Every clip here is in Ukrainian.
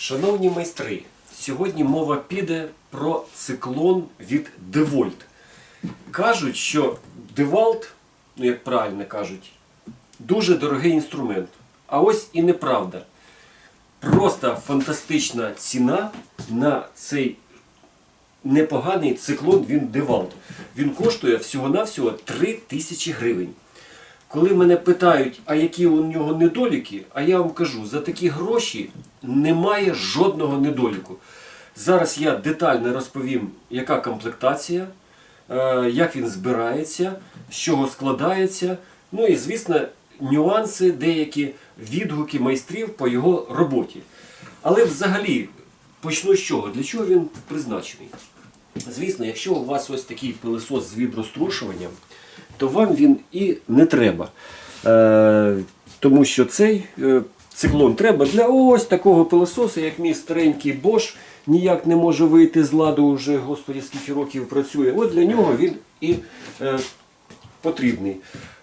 Шановні майстри, сьогодні мова піде про циклон від DeWalt. Кажуть, що DeWalt, ну як правильно кажуть, дуже дорогий інструмент. А ось і неправда. Просто фантастична ціна на цей непоганий циклон від DeWalt. Він коштує всього-навсього 3 тисячі гривень. Коли мене питають, а які у нього недоліки, а я вам кажу, за такі гроші немає жодного недоліку. Зараз я детально розповім, яка комплектація, е, як він збирається, з чого складається. Ну і, звісно, нюанси, деякі відгуки майстрів по його роботі. Але взагалі, почну з чого? Для чого він призначений? Звісно, якщо у вас ось такий пилосос з віброструшуванням, то вам він і не треба. Е, тому що цей е, циклон треба для ось такого пилососу, як мій старенький Bosch, ніяк не може вийти з ладу вже, господі, скільки років працює. От для нього він і е, потрібний.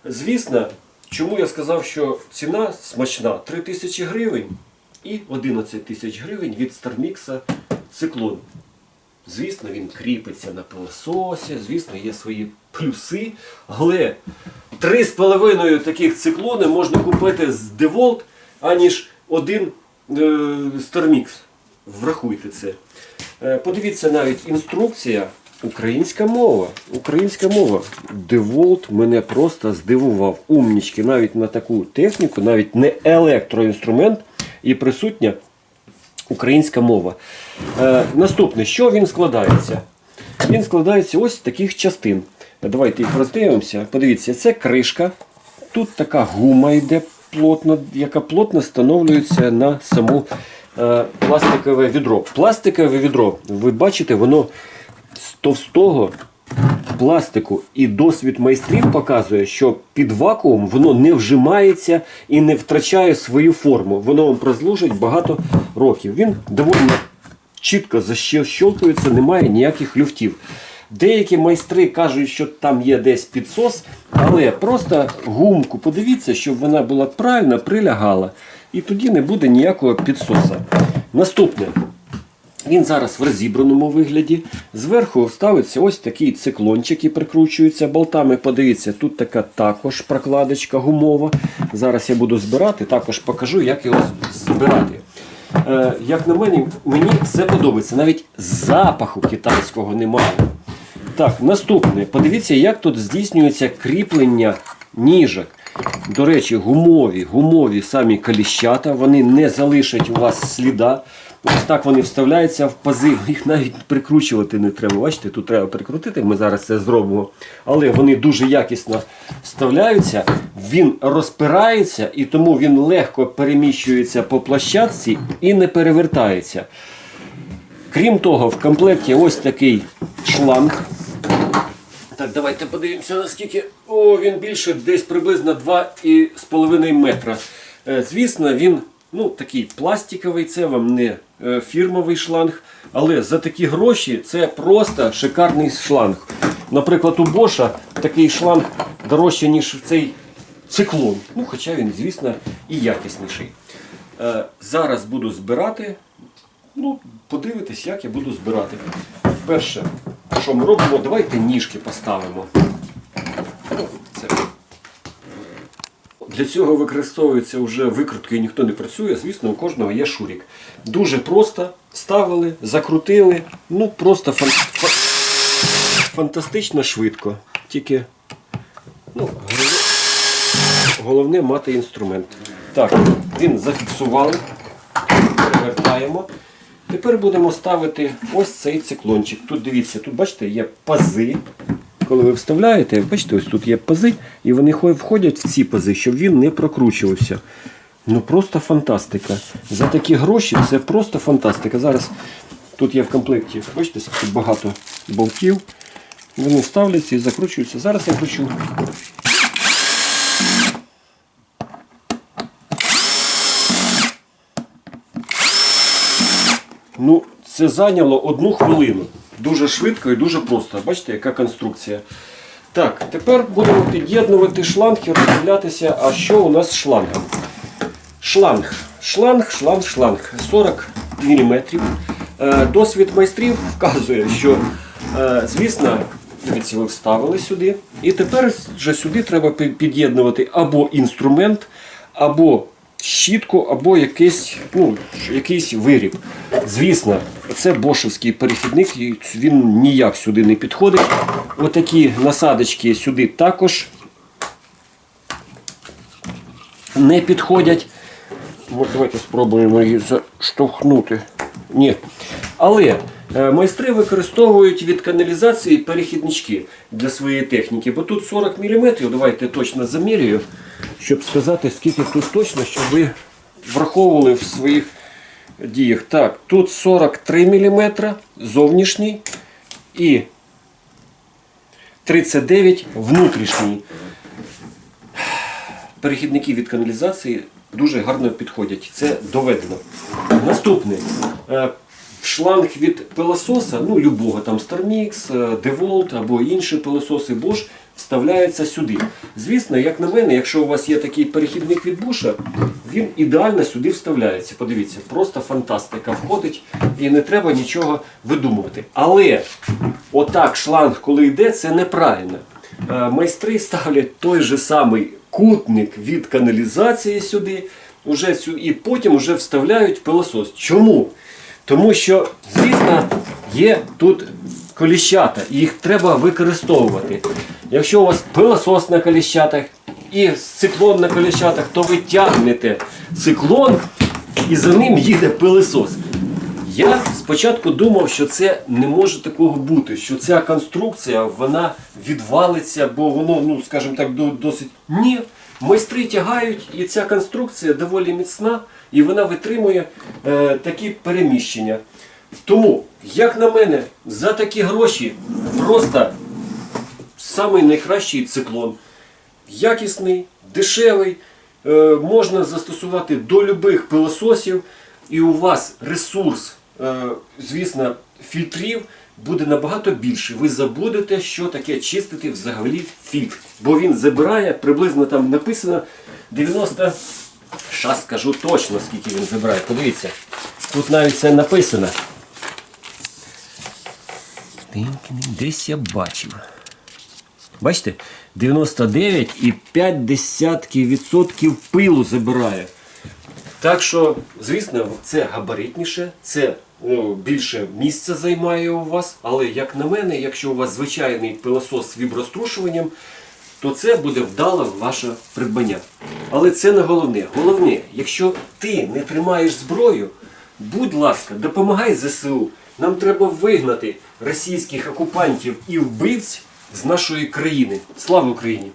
Звісно, чому я сказав, що ціна смачна 3 тисячі гривень і 11 тисяч гривень від Стармікса циклон. Звісно, він кріпиться на пилососі, звісно, є свої плюси. Але 3,5 таких циклони можна купити з DeWalt, аніж один е, Starmix. Врахуйте це. Е, подивіться навіть інструкція. Українська мова. Українська мова. DeWalt мене просто здивував. Умнічки навіть на таку техніку, навіть не електроінструмент і присутня українська мова. Е, наступне, що він складається? Він складається ось з таких частин. Давайте їх роздивимося. Подивіться, це кришка. Тут така гума йде плотно, яка плотно встановлюється на саму е, пластикове відро. Пластикове відро, ви бачите, воно з товстого пластику. І досвід майстрів показує, що під вакуум воно не вжимається і не втрачає свою форму. Воно вам прослужить багато років. Він доволі чітко защелкується, немає ніяких люфтів. Деякі майстри кажуть, що там є десь підсос, але просто гумку подивіться, щоб вона була правильно прилягала. І тоді не буде ніякого підсоса. Наступне. Він зараз в розібраному вигляді. Зверху ставиться ось такий циклончик і прикручується болтами. Подивіться, тут така також прокладочка гумова. Зараз я буду збирати, також покажу, як його збирати. Е, як на мене, мені все подобається. Навіть запаху китайського немає. Так, наступне. Подивіться, як тут здійснюється кріплення ніжок. До речі, гумові, гумові самі каліщата, вони не залишать у вас сліда. Ось так вони вставляються в пази, їх навіть прикручувати не треба. Бачите, тут треба прикрутити, ми зараз це зробимо. Але вони дуже якісно вставляються, він розпирається і тому він легко переміщується по площадці і не перевертається. Крім того, в комплекті ось такий шланг. Так, давайте подивимося, наскільки. О, він більше десь приблизно 2,5 метра. Е, Звісно, він ну, такий пластиковий, це вам не фірмовий шланг. Але за такі гроші це просто шикарний шланг. Наприклад, у Боша такий шланг дорожче, ніж цей циклон. Ну, хоча він, звісно, і якісніший. Е, Зараз буду збирати. Ну, подивитись, як я буду збирати. Перше, що ми робимо, давайте ніжки поставимо. Для цього використовується вже викруткою ніхто не працює, звісно, у кожного є шурік. Дуже просто ставили, закрутили, ну просто фан... фа- фантастично швидко. Тільки ну, головне- мати інструмент. Так, він зафіксували, перевертаємо. Тепер будемо ставити ось цей циклончик. Тут дивіться, тут бачите, є пази. Коли ви вставляєте, бачите, ось тут є пази, і вони входять в ці пази, щоб він не прокручувався. Ну просто фантастика. За такі гроші це просто фантастика. Зараз тут є в комплекті, бачите, скільки багато болтів. Вони ставляться і закручуються. Зараз я кручу. Ну, це зайняло одну хвилину. Дуже швидко і дуже просто. Бачите, яка конструкція. Так, тепер будемо під'єднувати шланг і роздивлятися, а що у нас з шлангом. Шланг. Шланг, шланг, шланг. 40 мм. Досвід майстрів вказує, що, е, звісно, ви вставили сюди. І тепер вже сюди треба під'єднувати або інструмент, або щітку, або якийсь, ну, якийсь виріб. Звісно, це бошевський перехідник, він ніяк сюди не підходить. Отакі насадочки сюди також не підходять. От давайте спробуємо її заштовхнути. Ні. Але е, майстри використовують від каналізації перехіднички для своєї техніки. Бо тут 40 мм, давайте точно замірюю, щоб сказати, скільки тут точно, щоб ви враховували в своїх діях. Так, тут 43 мм зовнішній і 39 внутрішній перехідники від каналізації дуже гарно підходять. Це доведено. Наступне. Шланг від пилососа, ну любого там StarMix, е, DeWalt або інші пилососи Bosch вставляється сюди. Звісно, як на мене, якщо у вас є такий перехідник від Bosch, він ідеально сюди вставляється. Подивіться, просто фантастика входить і не треба нічого видумувати. Але отак шланг, коли йде, це неправильно. Е, Майстри ставлять той же самий кутник від каналізації сюди, уже і потім вже вставляють пилосос. Чому? Тому що, звісно, є тут коліщата, і їх треба використовувати. Якщо у вас пилосос на коліщатах і циклон на коліщатах, то ви тягнете циклон і за ним їде пилосос. Я спочатку думав, що це не може такого бути, що ця конструкція вона відвалиться, бо воно, ну скажімо так, досить. Ні. Майстри тягають, і ця конструкція доволі міцна, і вона витримує е, такі переміщення. Тому, як на мене, за такі гроші просто самий найкращий циклон. Якісний, дешевий, е, можна застосувати до любих пилососів, і у вас ресурс, звісно, фільтрів буде набагато більше. Ви забудете, що таке чистити взагалі фільтр. Бо він забирає, приблизно там написано 90. Щас скажу точно, скільки він забирає. Подивіться, тут навіть це написано. Десь я бачив. Бачите, 99,5 відсотків пилу забирає. Так що, звісно, це габаритніше, це більше місця займає у вас. Але як на мене, якщо у вас звичайний пилосос з віброструшуванням, то це буде вдало ваше придбання. Але це не головне. Головне, якщо ти не тримаєш зброю, будь ласка, допомагай ЗСУ. Нам треба вигнати російських окупантів і вбивць з нашої країни. Слава Україні!